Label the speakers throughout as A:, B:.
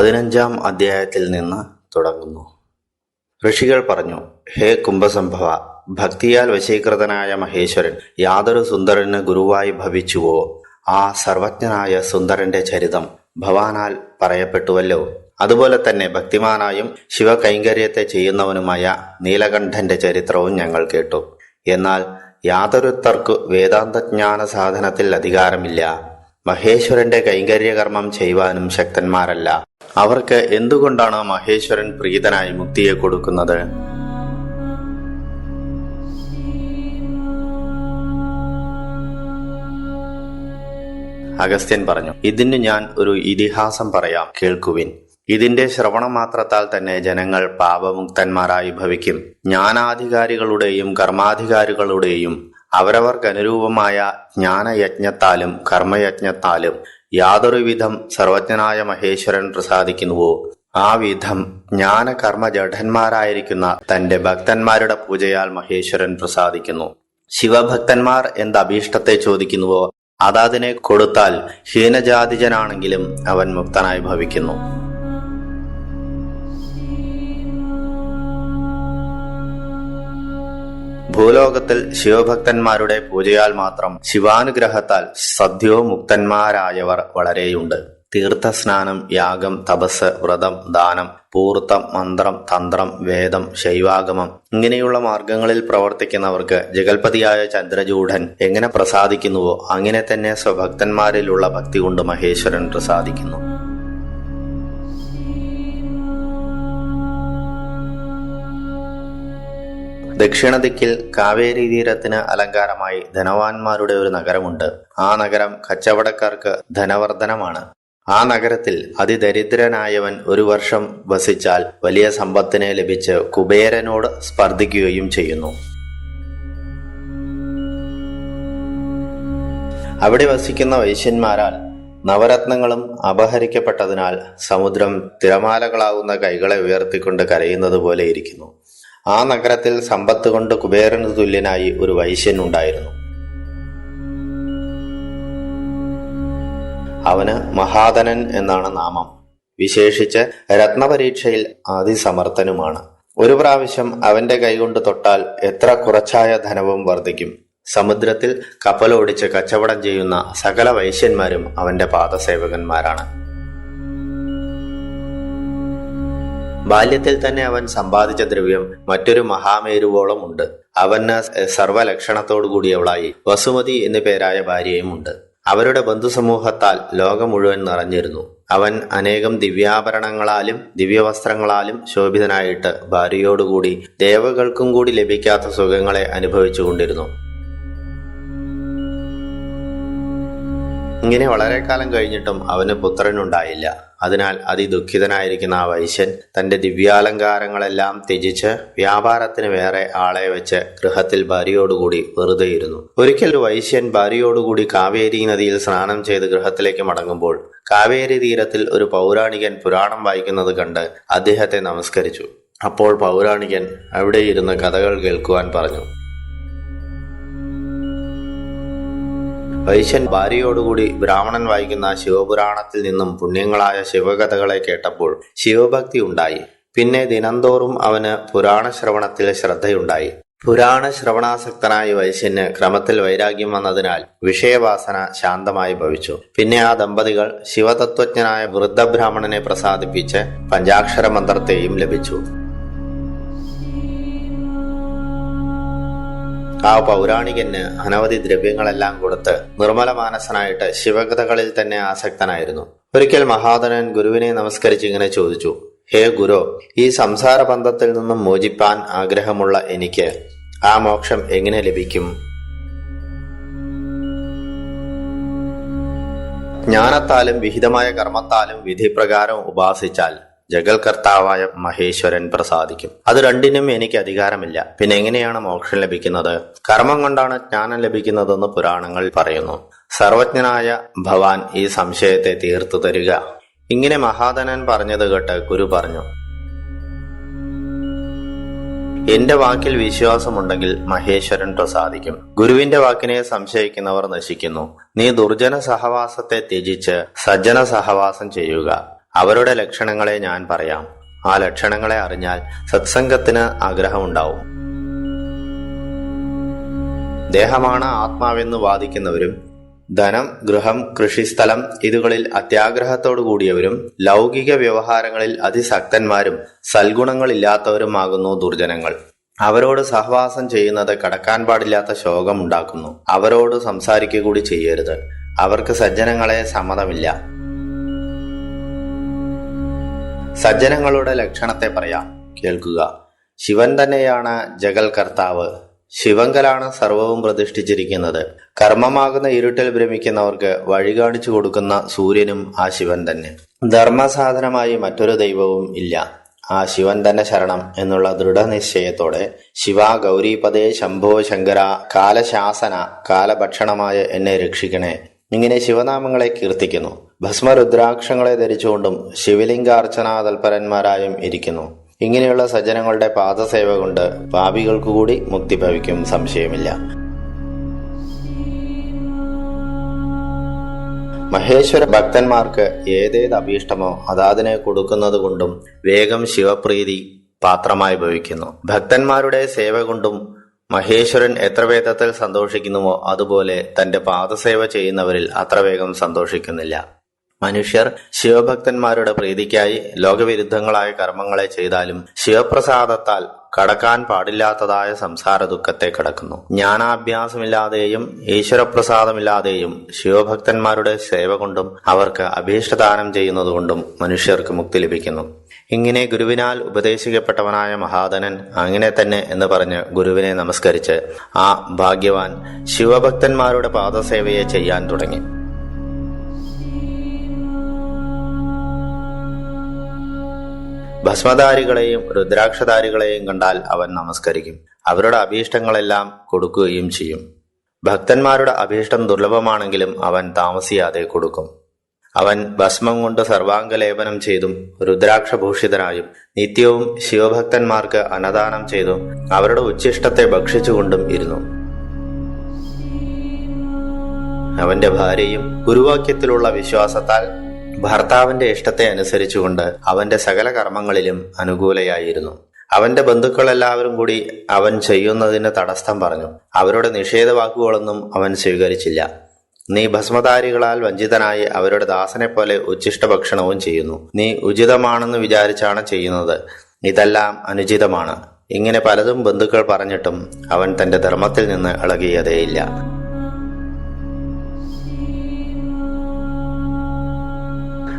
A: പതിനഞ്ചാം അധ്യായത്തിൽ നിന്ന് തുടങ്ങുന്നു. ഋഷികൾ പറഞ്ഞു ഹേ കുംഭസംഭവ ഭക്തിയാൽ വശീകൃതനായ മഹേശ്വരൻ യാതൊരു സുന്ദരന് ഗുരുവായി ഭവിച്ചുവോ? ആ സർവജ്ഞനായ സുന്ദരന്റെ ചരിതം ഭവാനാൽ പറയപ്പെട്ടുവല്ലോ. അതുപോലെ തന്നെ ഭക്തിമാനായും ശിവകൈങ്കര്യത്തെ ചെയ്യുന്നവനുമായ നീലകണ്ഠന്റെ ചരിത്രവും ഞങ്ങൾ കേട്ടു. എന്നാൽ യാതൊരുത്തർക്കു വേദാന്തജ്ഞാന സാധനത്തിൽ അധികാരമില്ല. മഹേശ്വരന്റെ കൈങ്കര്യകർമ്മം ചെയ്യുവാനും ശക്തന്മാരല്ല. അവർക്ക് എന്തുകൊണ്ടാണ് മഹേശ്വരൻ പ്രീതനായി മുക്തിയെ കൊടുക്കുന്നത്? അഗസ്ത്യൻ പറഞ്ഞു ഇതിന് ഞാൻ ഒരു ഇതിഹാസം പറയാം കേൾക്കുവിൻ. ഇതിന്റെ ശ്രവണം മാത്രത്താൽ തന്നെ ജനങ്ങൾ പാപമുക്തന്മാരായി ഭവിക്കും. ജ്ഞാനാധികാരികളുടെയും കർമാധികാരികളുടെയും അവരവർക്ക് അനുരൂപമായ ജ്ഞാനയജ്ഞത്താലും കർമ്മയജ്ഞത്താലും യാതൊരു വിധം സർവജ്ഞനായ മഹേശ്വരൻ പ്രസാദിക്കുന്നുവോ? ആ വിധം ജ്ഞാനകർമ്മ ജഠന്മാരായിരിക്കുന്ന തന്റെ ഭക്തന്മാരുടെ പൂജയാൽ മഹേശ്വരൻ പ്രസാദിക്കുന്നു. ശിവഭക്തന്മാർ എന്ത് അഭീഷ്ടത്തെ ചോദിക്കുന്നുവോ അതതിനെ കൊടുത്താൽ ഹീനജാതിജനാണെങ്കിലും അവൻ മുക്തനായി ഭവിക്കുന്നു. ഭൂലോകത്തിൽ ശിവഭക്തന്മാരുടെ പൂജയാൽ മാത്രം ശിവാനുഗ്രഹത്താൽ സദ്യോ മുക്തന്മാരായവർ വളരെയുണ്ട്. തീർത്ഥസ്നാനം യാഗം തപസ് വ്രതം ദാനം പൂർത്തം മന്ത്രം തന്ത്രം വേദം ശൈവാഗമം ഇങ്ങനെയുള്ള മാർഗങ്ങളിൽ പ്രവർത്തിക്കുന്നവർക്ക് ജഗൽപതിയായ ചന്ദ്രചൂഢൻ എങ്ങനെ പ്രസാദിക്കുന്നുവോ അങ്ങനെ തന്നെ സ്വഭക്തന്മാരിലുള്ള ഭക്തി കൊണ്ട് മഹേശ്വരൻ പ്രസാദിക്കുന്നു. ദക്ഷിണ ദിക്കിൽ കാവേരി തീരത്തിന് അലങ്കാരമായി ധനവാന്മാരുടെ ഒരു നഗരമുണ്ട്. ആ നഗരം കച്ചവടക്കാർക്ക് ധനവർദ്ധനമാണ്. ആ നഗരത്തിൽ അതിദരിദ്രനായവൻ ഒരു വർഷം വസിച്ചാൽ വലിയ സമ്പത്തിനെ ലഭിച്ച് കുബേരനോട് സ്പർദ്ധിക്കുകയും ചെയ്യുന്നു. അവിടെ വസിക്കുന്ന വൈശ്യന്മാരാൽ നവരത്നങ്ങളും അപഹരിക്കപ്പെട്ടതിനാൽ സമുദ്രം തിരമാലകളാവുന്ന കൈകളെ ഉയർത്തിക്കൊണ്ട് കരയുന്നത് പോലെ ഇരിക്കുന്നു. ആ നഗരത്തിൽ സമ്പത്ത് കൊണ്ട് കുബേരന് തുല്യനായി ഒരു വൈശ്യൻ ഉണ്ടായിരുന്നു. അവന് മഹാധനൻ എന്നാണ് നാമം. വിശേഷിച്ച് രത്നപരീക്ഷയിൽ അതിസമർത്ഥനുമാണ് ഒരു പ്രാവശ്യം അവന്റെ കൈകൊണ്ട് തൊട്ടാൽ എത്ര കുറച്ചായ ധനവും വർദ്ധിക്കും. സമുദ്രത്തിൽ കപ്പലോടിച്ച് കച്ചവടം ചെയ്യുന്ന സകല വൈശ്യന്മാരും അവന്റെ പാദസേവകന്മാരാണ്. ബാല്യത്തിൽ തന്നെ അവൻ സമ്പാദിച്ച ദ്രവ്യം മറ്റൊരു മഹാമേരുവോളം ഉണ്ട്. അവന് സർവലക്ഷണത്തോടു കൂടിയവളായി വസുമതി എന്നു പേരായ ഭാര്യയും ഉണ്ട്. അവരുടെ ബന്ധുസമൂഹത്താൽ ലോകം മുഴുവൻ നിറഞ്ഞിരുന്നു. അവൻ അനേകം ദിവ്യാഭരണങ്ങളാലും ദിവ്യവസ്ത്രങ്ങളാലും ശോഭിതനായിട്ട് ഭാര്യയോടുകൂടി ദേവകൾക്കും കൂടി ലഭിക്കാത്ത സുഖങ്ങളെ അനുഭവിച്ചുകൊണ്ടിരുന്നു. ഇങ്ങനെ വളരെ കാലം കഴിഞ്ഞിട്ടും അവന് പുത്രനുണ്ടായില്ല. അതിനാൽ അതിദുഃഖിതനായിരിക്കുന്ന ആ വൈശ്യൻ തന്റെ ദിവ്യാലങ്കാരങ്ങളെല്ലാം ത്യജിച്ച് വ്യാപാരത്തിന് വേറെ ആളെ വെച്ച് ഗൃഹത്തിൽ ഭാര്യയോടുകൂടി വെറുതെയിരുന്നു ഒരിക്കൽ ഒരു വൈശ്യൻ ഭാര്യയോടുകൂടി കാവേരി നദിയിൽ സ്നാനം ചെയ്ത് ഗൃഹത്തിലേക്ക് മടങ്ങുമ്പോൾ കാവേരി തീരത്തിൽ ഒരു പൗരാണികൻ പുരാണം വായിക്കുന്നത് കണ്ട് അദ്ദേഹത്തെ നമസ്കരിച്ചു. അപ്പോൾ പൗരാണികൻ അവിടെ ഇരുന്ന് കഥകൾ കേൾക്കുവാൻ പറഞ്ഞു. വൈശ്യൻ ഭാര്യയോടുകൂടി ബ്രാഹ്മണൻ വായിക്കുന്ന ശിവപുരാണത്തിൽ നിന്നും പുണ്യങ്ങളായ ശിവകഥകളെ കേട്ടപ്പോൾ ശിവഭക്തി ഉണ്ടായി. പിന്നെ ദിനംതോറും അവന് പുരാണ ശ്രവണത്തിൽ ശ്രദ്ധയുണ്ടായി. പുരാണ ശ്രവണാസക്തനായ വൈശ്യന് ക്രമത്തിൽ വൈരാഗ്യം വന്നതിനാൽ വിഷയവാസന ശാന്തമായി ഭവിച്ചു. പിന്നെ ആ ദമ്പതികൾ ശിവതത്വജ്ഞനായ വൃദ്ധബ്രാഹ്മണനെ പ്രസാദിപ്പിച്ച് പഞ്ചാക്ഷര മന്ത്രത്തെയും ലഭിച്ചു. ആ പൗരാണികന് അനവധി ദ്രവ്യങ്ങളെല്ലാം കൊടുത്ത് നിർമ്മല മാനസനായിട്ട് ശിവകഥകളിൽ തന്നെ ആസക്തനായിരുന്നു. ഒരിക്കൽ മഹാധനൻ ഗുരുവിനെ നമസ്കരിച്ച് ഇങ്ങനെ ചോദിച്ചു ഹേ ഗുരു ഈ സംസാര ബന്ധത്തിൽ നിന്നും മോചിപ്പാൻ ആഗ്രഹമുള്ള എനിക്ക് ആ മോക്ഷം എങ്ങനെ ലഭിക്കും? ജ്ഞാനത്താലും വിഹിതമായ കർമ്മത്താലും വിധിപ്രകാരം ഉപാസിച്ചാൽ ജഗൽകർത്താവായ മഹേശ്വരൻ പ്രസാദിക്കും. അത് രണ്ടിനും എനിക്ക് അധികാരമില്ല. പിന്നെ എങ്ങനെയാണ് മോക്ഷം ലഭിക്കുന്നത്? കർമ്മം കൊണ്ടാണ് ജ്ഞാനം ലഭിക്കുന്നതെന്ന് പുരാണങ്ങൾ പറയുന്നു. സർവജ്ഞനായ ഭവാൻ ഈ സംശയത്തെ തീർത്തു തരിക. ഇങ്ങനെ മഹാധനൻ പറഞ്ഞത് കേട്ട് ഗുരു പറഞ്ഞു എന്റെ വാക്കിൽ വിശ്വാസമുണ്ടെങ്കിൽ മഹേശ്വരൻ പ്രസാദിക്കും. ഗുരുവിന്റെ വാക്കിനെ സംശയിക്കുന്നവർ നശിക്കുന്നു. നീ ദുർജന സഹവാസത്തെ ത്യജിച്ച് സജ്ജന സഹവാസം ചെയ്യുക. അവരുടെ ലക്ഷണങ്ങളെ ഞാൻ പറയാം. ആ ലക്ഷണങ്ങളെ അറിഞ്ഞാൽ സത്സംഗത്തിന് ആഗ്രഹമുണ്ടാവും. ദേഹമാണ് ആത്മാവെന്ന് വാദിക്കുന്നവരും ധനം ഗൃഹം കൃഷിസ്ഥലം ഇതുകളിൽ അത്യാഗ്രഹത്തോടു കൂടിയവരും ലൗകിക വ്യവഹാരങ്ങളിൽ അതിസക്തന്മാരും സൽഗുണങ്ങളില്ലാത്തവരുമാകുന്നു ദുർജനങ്ങൾ. അവരോട് സഹവാസം ചെയ്യുന്നത് കടക്കാൻ പാടില്ലാത്ത ശോകമുണ്ടാക്കുന്നു അവരോട് സംസാരിക്കുക കൂടി ചെയ്യരുത്. അവർക്ക് സജ്ജനങ്ങളെ സമ്മതമില്ല. സജ്ജനങ്ങളുടെ ലക്ഷണത്തെ പറയാം. കേൾക്കുക. ശിവൻ തന്നെയാണ് ജഗൽ കർത്താവ്. ശിവങ്കലാണ് സർവവും പ്രതിഷ്ഠിച്ചിരിക്കുന്നത്. കർമ്മമാകുന്ന ഇരുട്ടിൽ ഭ്രമിക്കുന്നവർക്ക് വഴി കാണിച്ചു കൊടുക്കുന്ന സൂര്യനും ആ ശിവൻ തന്നെ. ധർമ്മസാധനമായി മറ്റൊരു ദൈവവും ഇല്ല. ആ ശിവൻ തന്നെ ശരണം എന്നുള്ള ദൃഢനിശ്ചയത്തോടെ ശിവ ഗൗരീപദേ ശംഭോ ശങ്കര കാലശാസന കാലഭക്ഷണമായ എന്നെ രക്ഷിക്കണേ. ഇങ്ങനെ ശിവനാമങ്ങളെ കീർത്തിക്കുന്നു. ഭസ്മരുദ്രാക്ഷങ്ങളെ ധരിച്ചുകൊണ്ടും ശിവലിംഗാർച്ചനാ തൽപരന്മാരായും ഇരിക്കുന്നു. ഇങ്ങനെയുള്ള സജ്ജനങ്ങളുടെ പാദസേവ കൊണ്ട് പാപികൾക്കു കൂടി മുക്തി ഭവിക്കും സംശയമില്ല. മഹേശ്വര ഭക്തന്മാർക്ക് ഏതേത് അഭീഷ്ടമോ അതാതിനെ കൊടുക്കുന്നത് കൊണ്ടും വേഗം ശിവപ്രീതി പാത്രമായി ഭവിക്കുന്നു. ഭക്തന്മാരുടെ സേവ കൊണ്ടും മഹേശ്വരൻ എത്ര വേഗത്തിൽ സന്തോഷിക്കുന്നുവോ അതുപോലെ തന്റെ പാദസേവ ചെയ്യുന്നവരിൽ അത്ര വേഗം സന്തോഷിക്കുന്നില്ല. മനുഷ്യർ ശിവഭക്തന്മാരുടെ പ്രീതിക്കായി ലോകവിരുദ്ധങ്ങളായ കർമ്മങ്ങളെ ചെയ്താലും ശിവപ്രസാദത്താൽ കടക്കാൻ പാടില്ലാത്തതായ സംസാര ദുഃഖത്തെ കടക്കുന്നു. ജ്ഞാനാഭ്യാസമില്ലാതെയും ഈശ്വരപ്രസാദമില്ലാതെയും ശിവഭക്തന്മാരുടെ സേവ കൊണ്ടും അവർക്ക് അഭീഷ്ടദാനം ചെയ്യുന്നതുകൊണ്ടും മനുഷ്യർക്ക് മുക്തി ലഭിക്കുന്നു. ഇങ്ങനെ ഗുരുവിനാൽ ഉപദേശിക്കപ്പെട്ടവനായ മഹാധനൻ അങ്ങനെ തന്നെ എന്ന് പറഞ്ഞ് ഗുരുവിനെ നമസ്കരിച്ച് ആ ഭാഗ്യവാൻ ശിവഭക്തന്മാരുടെ പാദസേവയെ ചെയ്യാൻ തുടങ്ങി. ഭസ്മധാരികളെയും രുദ്രാക്ഷധാരികളെയും കണ്ടാൽ അവൻ നമസ്കരിക്കും. അവരുടെ അഭീഷ്ടങ്ങളെല്ലാം കൊടുക്കുകയും ചെയ്യും. ഭക്തന്മാരുടെ അഭീഷ്ടം ദുർലഭമാണെങ്കിലും അവൻ താമസിയാതെ കൊടുക്കും. അവൻ ഭസ്മം കൊണ്ട് സർവാംഗലേപനം ചെയ്തും രുദ്രാക്ഷഭൂഷിതനായും നിത്യവും ശിവഭക്തന്മാർക്ക് അന്നദാനം ചെയ്തും അവരുടെ ഉച്ഛിഷ്ടത്തെ ഭക്ഷിച്ചുകൊണ്ടും ഇരുന്നു. അവന്റെ ഭാര്യയും ഗുരുവാക്യത്തിലുള്ള വിശ്വാസത്താൽ ഭർത്താവിന്റെ ഇഷ്ടത്തെ അനുസരിച്ചുകൊണ്ട് അവന്റെ സകല കർമ്മങ്ങളിലും അനുകൂലയായിരുന്നു. അവന്റെ ബന്ധുക്കളെല്ലാവരും കൂടി അവൻ ചെയ്യുന്നതിന് തടസ്സം പറഞ്ഞു. അവരുടെ നിഷേധവാക്കുകളൊന്നും അവൻ സ്വീകരിച്ചില്ല. നീ ഭസ്മധാരികളാൽ വഞ്ചിതനായി അവരുടെ ദാസനെ പോലെ ഉച്ഛിഷ്ട ഭക്ഷണവും ചെയ്യുന്നു. നീ ഉചിതമാണെന്ന് വിചാരിച്ചാണ് ചെയ്യുന്നത്. ഇതെല്ലാം അനുചിതമാണ്. ഇങ്ങനെ പലതും ബന്ധുക്കൾ പറഞ്ഞിട്ടും അവൻ തന്റെ ധർമ്മത്തിൽ നിന്ന് ഇളകിയതേയില്ല.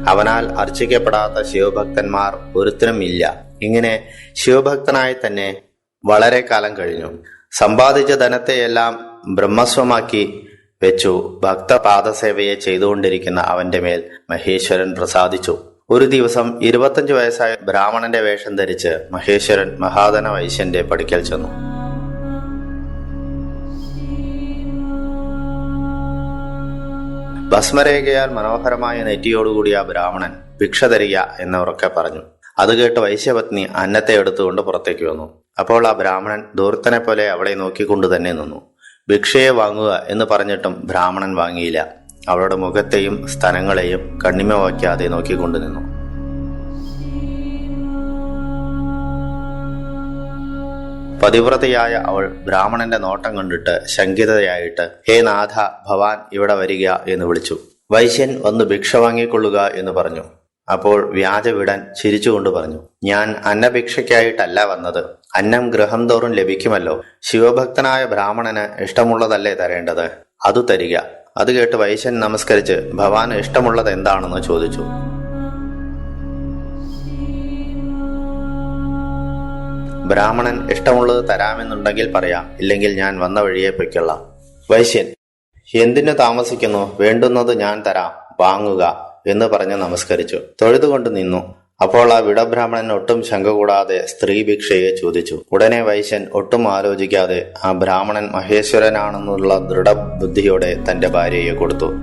A: അവനാൽ അർച്ചിക്കപ്പെടാത്ത ശിവഭക്തന്മാർ ഒരുത്തരും ഇല്ല. ഇങ്ങനെ ശിവഭക്തനായി തന്നെ വളരെ കാലം കഴിഞ്ഞു. സമ്പാദിച്ച ധനത്തെയെല്ലാം ബ്രഹ്മസ്വമാക്കി വെച്ചു. ഭക്തപാദസേവയെ ചെയ്തുകൊണ്ടിരിക്കുന്ന അവന്റെ മേൽ മഹേശ്വരൻ പ്രസാദിച്ചു. ഒരു ദിവസം ഇരുപത്തഞ്ചു വയസ്സായ ബ്രാഹ്മണന്റെ വേഷം ധരിച്ച് മഹേശ്വരൻ മഹാധന വൈശ്യന്റെ പടിക്കൽ ചെന്നു. ഭസ്മരേഖയാൽ മനോഹരമായ നെറ്റിയോടുകൂടിയ ആ ബ്രാഹ്മണൻ ഭിക്ഷ തരിക എന്നവരൊക്കെ പറഞ്ഞു. അത് കേട്ട് വൈശ്യപത്നി അന്നത്തെ എടുത്തുകൊണ്ട് പുറത്തേക്ക് വന്നു. അപ്പോൾ ആ ബ്രാഹ്മണൻ ദൂർത്തനെ പോലെ അവളെ നോക്കിക്കൊണ്ട് തന്നെ നിന്നു. ഭിക്ഷയെ വാങ്ങുക എന്ന് പറഞ്ഞിട്ടും ബ്രാഹ്മണൻ വാങ്ങിയില്ല. അവളുടെ മുഖത്തെയും സ്ഥലങ്ങളെയും കണ്ണിമ വയ്ക്കാതെ നോക്കിക്കൊണ്ട് നിന്നു. പതിവ്രതയായ അവൾ ബ്രാഹ്മണന്റെ നോട്ടം കണ്ടിട്ട് ശങ്കിതയായിട്ട് ഹേ നാഥ ഭവാൻ ഇവിടെ വരിക എന്ന് വിളിച്ചു. വൈശ്യൻ ഒന്ന് ഭിക്ഷ വാങ്ങിക്കൊള്ളുക എന്ന് പറഞ്ഞു. അപ്പോൾ വ്യാജവിടൻ ചിരിച്ചുകൊണ്ട് പറഞ്ഞു ഞാൻ അന്നഭിക്ഷയ്ക്കായിട്ടല്ല വന്നത്. അന്നം ഗൃഹം തോറും ലഭിക്കുമല്ലോ. ശിവഭക്തനായ ബ്രാഹ്മണന് ഇഷ്ടമുള്ളതല്ലേ തരേണ്ടത്? അത് തരിക. അത് കേട്ട് വൈശ്യൻ നമസ്കരിച്ച് ഭവാന് ഇഷ്ടമുള്ളത് എന്താണെന്ന് ചോദിച്ചു. ബ്രാഹ്മണൻ ഇഷ്ടമുള്ളത് തരാമെന്നുണ്ടെങ്കിൽ പറയാം. ഇല്ലെങ്കിൽ ഞാൻ വന്ന വഴിയെ പൊയ്ക്കൊള്ളാം. വൈശ്യൻ എന്തിനു താമസിക്കുന്നു? വേണ്ടുന്നത് ഞാൻ തരാം. വാങ്ങുക എന്ന് പറഞ്ഞ് നമസ്കരിച്ചു. തൊഴുതുകൊണ്ട് നിന്നു. അപ്പോൾ ആ വിടബ്രാഹ്മണൻ ഒട്ടും ശങ്ക കൂടാതെ സ്ത്രീ ഭിക്ഷയെ ചോദിച്ചു. ഉടനെ വൈശ്യൻ ഒട്ടും ആലോചിക്കാതെ ആ ബ്രാഹ്മണൻ മഹേശ്വരനാണെന്നുള്ള ദൃഢബുദ്ധിയോടെ തന്റെ ഭാര്യയെ കൊടുത്തു.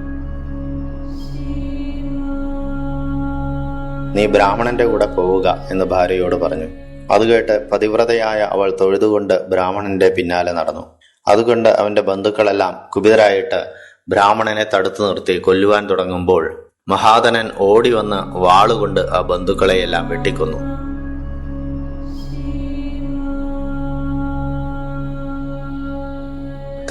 A: നീ ബ്രാഹ്മണന്റെ കൂടെ പോവുക എന്ന് ഭാര്യയോട് പറഞ്ഞു. അത് കേട്ട് പതിവ്രതയായ അവൾ തൊഴുതുകൊണ്ട് ബ്രാഹ്മണന്റെ പിന്നാലെ നടന്നു. അതുകൊണ്ട് അവന്റെ ബന്ധുക്കളെല്ലാം കുപിതരായിട്ട് ബ്രാഹ്മണനെ തടുത്തു നിർത്തി കൊല്ലുവാൻ തുടങ്ങുമ്പോൾ മഹാധനൻ ഓടി വന്ന് വാളുകൊണ്ട് ആ ബന്ധുക്കളെയെല്ലാം വെട്ടിക്കൊന്നു.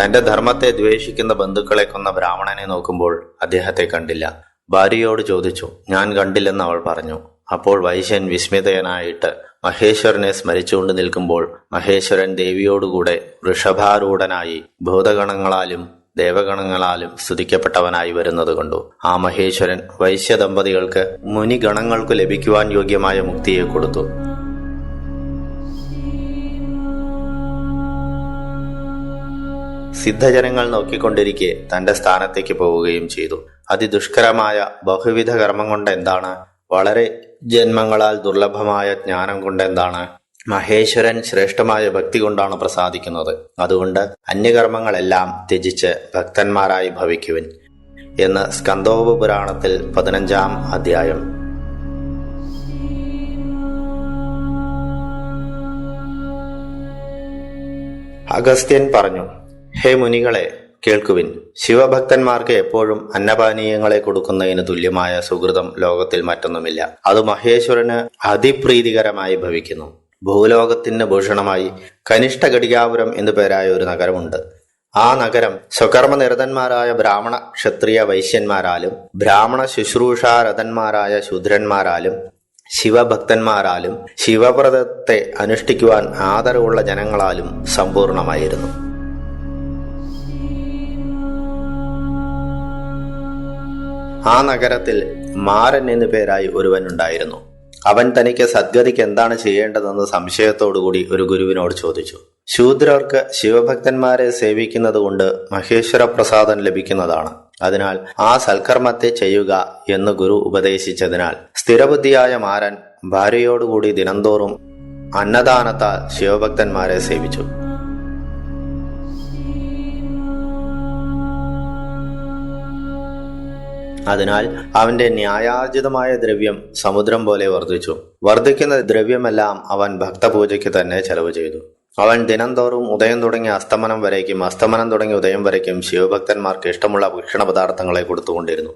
A: തന്റെ ധർമ്മത്തെ ദ്വേഷിക്കുന്ന ബന്ധുക്കളെ കൊന്ന ബ്രാഹ്മണനെ നോക്കുമ്പോൾ അദ്ദേഹത്തെ കണ്ടില്ല. ഭാര്യയോട് ചോദിച്ചു ഞാൻ കണ്ടില്ലെന്ന് അവൾ പറഞ്ഞു. അപ്പോൾ വൈശ്യൻ വിസ്മിതയനായിട്ട് മഹേശ്വരനെ സ്മരിച്ചുകൊണ്ട് നിൽക്കുമ്പോൾ മഹേശ്വരൻ ദേവിയോടുകൂടെ വൃഷഭാരൂഢനായി ഭൂതഗണങ്ങളാലും ദേവഗണങ്ങളാലും സ്തുതിക്കപ്പെട്ടവനായി വരുന്നത് കണ്ടു. ആ മഹേശ്വരൻ വൈശ്യ ദമ്പതികൾക്ക് മുനിഗണങ്ങൾക്കു ലഭിക്കുവാൻ യോഗ്യമായ മുക്തിയെ കൊടുത്തു. സിദ്ധജനങ്ങൾ നോക്കിക്കൊണ്ടിരിക്കെ തന്റെ സ്ഥാനത്തേക്ക് പോവുകയും ചെയ്തു. അതിദുഷ്കരമായ ബഹുവിധ കർമ്മം കൊണ്ട് എന്താണ് വളരെ ജന്മങ്ങളാൽ ദുർലഭമായ ജ്ഞാനം കൊണ്ട് എന്താണ് മഹേശ്വരൻ ശ്രേഷ്ഠമായ ഭക്തി കൊണ്ടാണ് പ്രസാദിക്കുന്നത്. അതുകൊണ്ട് അന്യകർമ്മങ്ങളെല്ലാം ത്യജിച്ച് ഭക്തന്മാരായി ഭവിക്കുവിൻ എന്ന് സ്കന്ദോപ പുരാണത്തിൽ പതിനഞ്ചാം അധ്യായം. അഗസ്ത്യൻ പറഞ്ഞു ഹേ മുനികളെ കേൾക്കുവിൻ. ശിവഭക്തന്മാർക്ക് എപ്പോഴും അന്നപാനീയങ്ങളെ കൊടുക്കുന്നതിന് തുല്യമായ സുഹൃതം ലോകത്തിൽ മറ്റൊന്നുമില്ല. അത് മഹേശ്വരന് അതിപ്രീതികരമായി ഭവിക്കുന്നു. ഭൂലോകത്തിന് ഭൂഷണമായി കനിഷ്ഠ ഘടികാപുരം എന്നു പേരായ ഒരു നഗരമുണ്ട്. ആ നഗരം സ്വകർമ്മനിരതന്മാരായ ബ്രാഹ്മണ ക്ഷത്രിയ വൈശ്യന്മാരാലും ബ്രാഹ്മണ ശുശ്രൂഷാരഥന്മാരായ ശൂദ്രന്മാരാലും ശിവഭക്തന്മാരാലും ശിവവ്രതത്തെ അനുഷ്ഠിക്കുവാൻ ആദരവുള്ള ജനങ്ങളാലും സമ്പൂർണമായിരുന്നു. ആ നഗരത്തിൽ മാരൻ എന്നു പേരായി ഒരുവനുണ്ടായിരുന്നു അവൻ തനിക്ക് സദ്ഗതിക്ക് എന്താണ് ചെയ്യേണ്ടതെന്ന് സംശയത്തോടുകൂടി ഒരു ഗുരുവിനോട് ചോദിച്ചു. ശൂദ്രർക്ക് ശിവഭക്തന്മാരെ സേവിക്കുന്നത് കൊണ്ട് മഹേശ്വര പ്രസാദം ലഭിക്കുന്നതാണ്. അതിനാൽ ആ സൽക്കർമ്മത്തെ ചെയ്യുക എന്ന് ഗുരു ഉപദേശിച്ചതിനാൽ സ്ഥിരബുദ്ധിയായ മാരൻ ഭാര്യയോടുകൂടി ദിനംതോറും അന്നദാനത്താൽ ശിവഭക്തന്മാരെ സേവിച്ചു. അതിനാൽ അവന്റെ ന്യായാർജിതമായ ദ്രവ്യം സമുദ്രം പോലെ വർദ്ധിച്ചു. വർദ്ധിക്കുന്ന ദ്രവ്യമെല്ലാം അവൻ ഭക്തപൂജയ്ക്ക് തന്നെ ചെലവ് ചെയ്തു. അവൻ ദിനംതോറും ഉദയം തുടങ്ങി അസ്തമനം വരയ്ക്കും അസ്തമനം തുടങ്ങി ഉദയം വരയ്ക്കും ശിവഭക്തന്മാർക്ക് ഇഷ്ടമുള്ള ഭക്ഷണ പദാർത്ഥങ്ങളെ കൊടുത്തുകൊണ്ടിരുന്നു.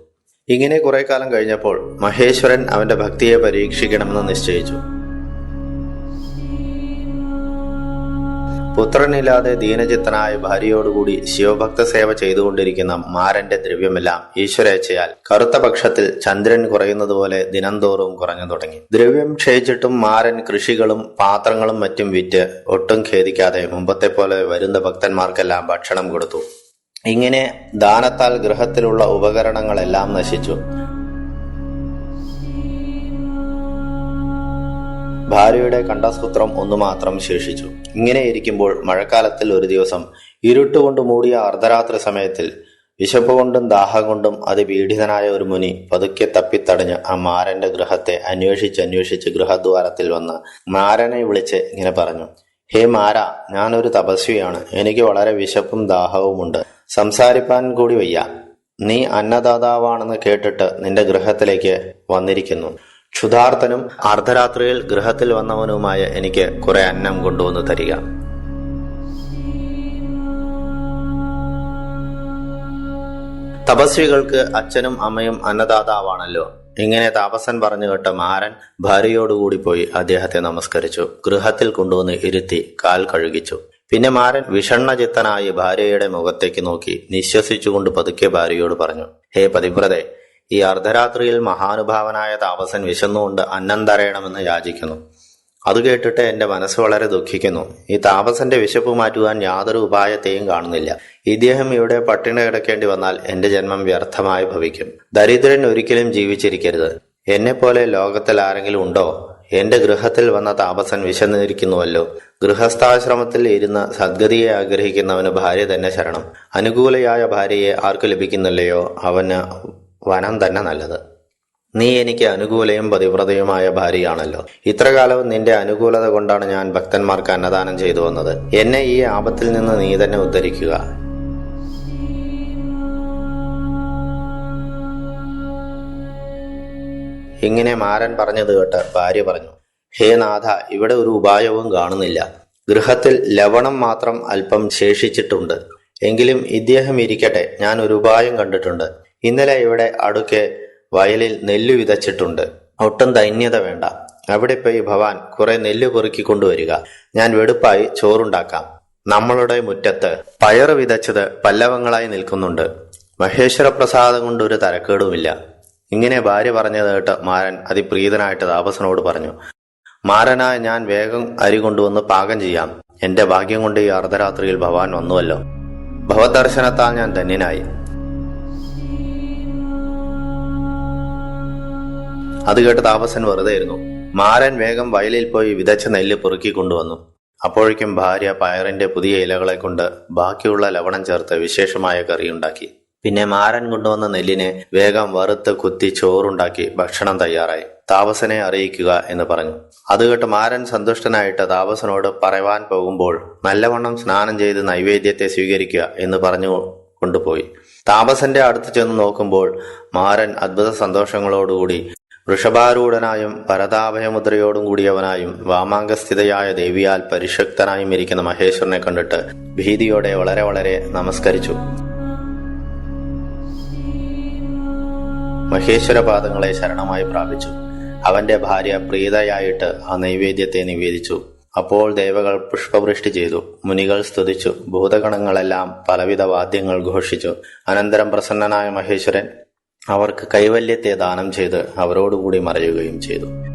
A: ഇങ്ങനെ കുറെ കാലം കഴിഞ്ഞപ്പോൾ മഹേശ്വരൻ അവന്റെ ഭക്തിയെ പരീക്ഷിക്കണമെന്ന് നിശ്ചയിച്ചു. പുത്രനില്ലാതെ ദീനചിത്തനായ ഭാര്യയോടുകൂടി ശിവഭക്ത സേവ ചെയ്തുകൊണ്ടിരിക്കുന്ന മാരന്റെ ദ്രവ്യമെല്ലാം ഈശ്വരേച്ഛയാൽ കറുത്ത പക്ഷത്തിൽ ചന്ദ്രൻ കുറയുന്നതുപോലെ ദിനംതോറും കുറഞ്ഞു തുടങ്ങി. ദ്രവ്യം ക്ഷയിച്ചിട്ടും മാരൻ കൃഷികളും പാത്രങ്ങളും മറ്റും വിറ്റ് ഒട്ടും ഖേദിക്കാതെ മുമ്പത്തെ പോലെ വരുന്ന ഭക്തന്മാർക്കെല്ലാം ഭക്ഷണം കൊടുത്തു. ഇങ്ങനെ ദാനത്താൽ ഗൃഹത്തിലുള്ള ഉപകരണങ്ങളെല്ലാം നശിച്ചു. ഭാര്യയുടെ കണ്ടസൂത്രം ഒന്നു മാത്രം ശേഷിച്ചു. ഇങ്ങനെ ഇരിക്കുമ്പോൾ മഴക്കാലത്തിൽ ഒരു ദിവസം ഇരുട്ടുകൊണ്ട് മൂടിയ അർദ്ധരാത്രി സമയത്തിൽ വിശപ്പ് കൊണ്ടും ദാഹം കൊണ്ടും അതിപീഡിതനായ ഒരു മുനി പതുക്കെ തപ്പിത്തടഞ്ഞ് ആ മാരന്റെ ഗൃഹത്തെ അന്വേഷിച്ച് അന്വേഷിച്ച് ഗൃഹദ്വാരത്തിൽ വന്ന് മാരനെ വിളിച്ച് ഇങ്ങനെ പറഞ്ഞു ഹേ മാര ഞാനൊരു തപസ്വിയാണ്. എനിക്ക് വളരെ വിശപ്പും ദാഹവുമുണ്ട് സംസാരിപ്പാൻ കൂടി വയ്യ. നീ അന്നദാതാവാണെന്ന് കേട്ടിട്ട് നിന്റെ ഗൃഹത്തിലേക്ക് വന്നിരിക്കുന്നു. ക്ഷുധാർത്ഥനും അർദ്ധരാത്രിയിൽ ഗൃഹത്തിൽ വന്നവനുമായ എനിക്ക് കുറെ അന്നം കൊണ്ടുവന്ന് തരിക. തപസ്വികൾക്ക് അച്ഛനും അമ്മയും അന്നദാതാവാണല്ലോ. ഇങ്ങനെ താപസൻ പറഞ്ഞു കേട്ട മാരൻ ഭാര്യയോടുകൂടി പോയി അദ്ദേഹത്തെ നമസ്കരിച്ചു. ഗൃഹത്തിൽ കൊണ്ടുവന്ന് ഇരുത്തി കാൽ കഴുകിച്ചു. പിന്നെ മാരൻ വിഷണ്ണചിത്തനായി ഭാര്യയുടെ മുഖത്തേക്ക് നോക്കി നിശ്വസിച്ചുകൊണ്ട് പതുക്കെ ഭാര്യയോട് പറഞ്ഞു ഹേ പതിവ്രതെ ഈ അർദ്ധരാത്രിയിൽ മഹാനുഭാവനായ താപസൻ വിശന്നുകൊണ്ട് അന്നം തരയണമെന്ന് യാചിക്കുന്നു. അത് കേട്ടിട്ട് എന്റെ മനസ്സ് വളരെ ദുഃഖിക്കുന്നു. ഈ താപസന്റെ വിശപ്പ് മാറ്റുവാൻ യാതൊരു ഉപായത്തെയും കാണുന്നില്ല. ഇദ്ദേഹം ഇവിടെ പട്ടിണി കിടക്കേണ്ടി വന്നാൽ എന്റെ ജന്മം വ്യർത്ഥമായി ഭവിക്കും. ദരിദ്രൻ ഒരിക്കലും ജീവിച്ചിരിക്കരുത്. എന്നെപ്പോലെ ലോകത്തിൽ ആരെങ്കിലും ഉണ്ടോ? എന്റെ ഗൃഹത്തിൽ വന്ന താപസൻ വിശന്നിരിക്കുന്നുവല്ലോ. ഗൃഹസ്ഥാശ്രമത്തിൽ ഇരുന്ന് സദ്ഗതിയെ ആഗ്രഹിക്കുന്നവന് ഭാര്യ തന്നെ ശരണം. അനുകൂലയായ ഭാര്യയെ ആർക്ക് ലഭിക്കുന്നില്ലയോ? അവന് വനം തന്നെ നല്ലത്. നീ എനിക്ക് അനുകൂലയും പതിവ്രതയുമായ ഭാര്യയാണല്ലോ. ഇത്രകാലവും നിന്റെ അനുകൂലത കൊണ്ടാണ് ഞാൻ ഭക്തന്മാർക്ക് അന്നദാനം ചെയ്തു വന്നത്. എന്നെ ഈ ആപത്തിൽ നിന്ന് നീ തന്നെ ഉദ്ധരിക്കുക. ഇങ്ങനെ മാരൻ പറഞ്ഞത് കേട്ട് ഭാര്യ പറഞ്ഞു ഹേ നാഥ ഇവിടെ ഒരു ഉപായവും കാണുന്നില്ല. ഗൃഹത്തിൽ ലവണം മാത്രം അല്പം ശേഷിച്ചിട്ടുണ്ട്. എങ്കിലും ഇദ്ദേഹം ഇരിക്കട്ടെ ഞാൻ ഒരു ഉപായം കണ്ടിട്ടുണ്ട്. ഇന്നലെ ഇവിടെ അടുക്കെ വയലിൽ നെല്ല് വിതച്ചിട്ടുണ്ട്. ഒട്ടും ദൈന്യത വേണ്ട. അവിടെ പോയി ഭവാൻ കുറെ നെല്ല് പൊറുക്കി കൊണ്ടുവരിക. ഞാൻ വെടുപ്പായി ചോറുണ്ടാക്കാം. നമ്മളുടെ മുറ്റത്ത് പയറ് വിതച്ചത് പല്ലവങ്ങളായി നിൽക്കുന്നുണ്ട്. മഹേശ്വര പ്രസാദം കൊണ്ട് ഒരു തരക്കേടുമില്ല. ഇങ്ങനെ ഭാര്യ പറഞ്ഞത് കേട്ട് മാരൻ അതിപ്രീതനായിട്ട് താപസനോട് പറഞ്ഞു മാരനായ ഞാൻ വേഗം അരി കൊണ്ടുവന്ന് പാകം ചെയ്യാം. എന്റെ ഭാഗ്യം കൊണ്ട് ഈ അർദ്ധരാത്രിയിൽ ഭവാൻ വന്നുവല്ലോ. ഭവദർശനത്താൽ ഞാൻ ധന്യനായി. അത് കേട്ട് താപസൻ വെറുതെ ഇരുന്നു. മാരൻ വേഗം വയലിൽ പോയി വിതച്ച നെല്ല് പെറുക്കി കൊണ്ടുവന്നു. അപ്പോഴേക്കും ഭാര്യ പയറിന്റെ പുതിയ ഇലകളെ കൊണ്ട് ബാക്കിയുള്ള ലവണം ചേർത്ത് വിശേഷമായ കറിയുണ്ടാക്കി പിന്നെ മാരൻ കൊണ്ടുവന്ന നെല്ലിനെ വേഗം വറുത്ത് കുത്തി ചോറുണ്ടാക്കി ഭക്ഷണം തയ്യാറായി. താപസനെ അറിയിക്കുക എന്ന് പറഞ്ഞു. അത് കേട്ട് മാരൻ സന്തുഷ്ടനായിട്ട് താപസനോട് പറയുവാൻ പോകുമ്പോൾ നല്ലവണ്ണം സ്നാനം ചെയ്ത് നൈവേദ്യത്തെ സ്വീകരിക്കുക എന്ന് പറഞ്ഞു കൊണ്ടുപോയി. താപസന്റെ അടുത്ത് ചെന്ന് നോക്കുമ്പോൾ മാരൻ അത്ഭുത സന്തോഷങ്ങളോടുകൂടി വൃഷഭാരൂഢനായും പരതാഭയമുദ്രയോടും കൂടിയവനായും വാമാങ്കസ്ഥിതയായ ദേവിയാൽ പരിശക്തനായും ഇരിക്കുന്ന മഹേശ്വരനെ കണ്ടിട്ട് ഭീതിയോടെ വളരെ വളരെ നമസ്കരിച്ചു. മഹേശ്വരപാദങ്ങളെ ശരണമായി പ്രാപിച്ചു. അവന്റെ ഭാര്യ പ്രീതയായിട്ട് ആ നൈവേദ്യത്തെ നിവേദിച്ചു. അപ്പോൾ ദേവകൾ പുഷ്പവൃഷ്ടി ചെയ്തു. മുനികൾ സ്തുതിച്ചു. ഭൂതഗണങ്ങളെല്ലാം പലവിധ വാദ്യങ്ങൾ ഘോഷിച്ചു. അനന്തരം പ്രസന്നനായ മഹേശ്വരൻ അവർക്ക് കൈവല്യത്തെ ദാനം ചെയ്ത് അവരോടുകൂടി മറയുകയും ചെയ്തു.